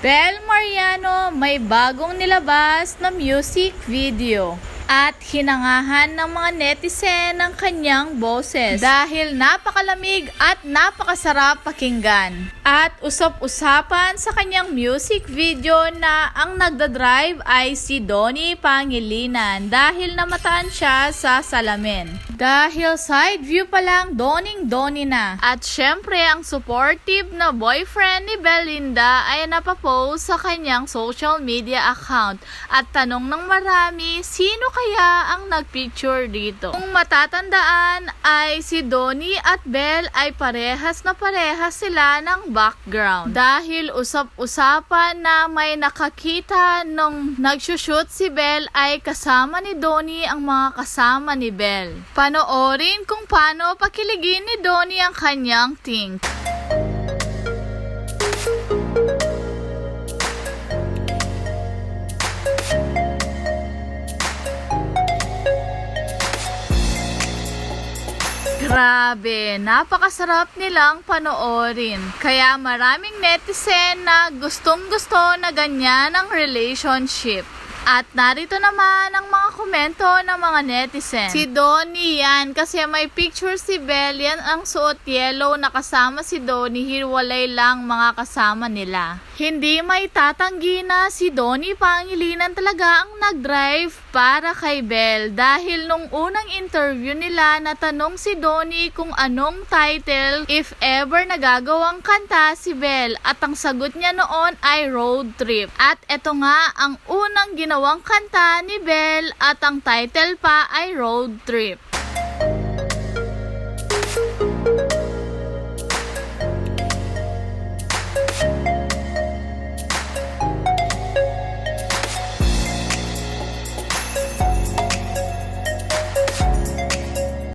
Bel Mariano may bagong nilabas na music video at hinangahan ng mga netizen ng kanyang boses dahil napakalamig at napakasarap pakinggan. At usap-usapan sa kanyang music video na ang nagdadrive ay si Donnie Pangilinan dahil namataan siya sa salamin. Dahil side view pa lang Doning Donnie na. At syempre ang supportive na boyfriend ni Belinda ay napapost sa kanyang social media account. At tanong ng marami, sino kaya ang nagpicture dito? Kung matatandaan ay si Donnie at Belle ay parehas na parehas sila ng background. Dahil usap-usapan na may nakakita nung nagsushoot si Belle ay kasama ni Donnie ang mga kasama ni Belle. Panoorin kung paano pakiligin ni Donnie ang kanyang think. Grabe, napakasarap nilang panoorin. Kaya maraming netizen na gustong gusto na ganyan ang relationship. At narito naman ang mga komento ng mga netizen. Si Donnie yan, kasi may picture si Belle yan ang suot yellow na kasama si Donnie, hirwalay lang mga kasama nila. Hindi may tatanggi na si Donnie Pangilinan talaga ang nag-drive para kay Belle dahil nung unang interview nila natanong si Donnie kung anong title if ever nagagawang kanta si Belle at ang sagot niya noon ay road trip. At eto nga ang unang ginawang kanta ni Belle at ang title pa ay road trip.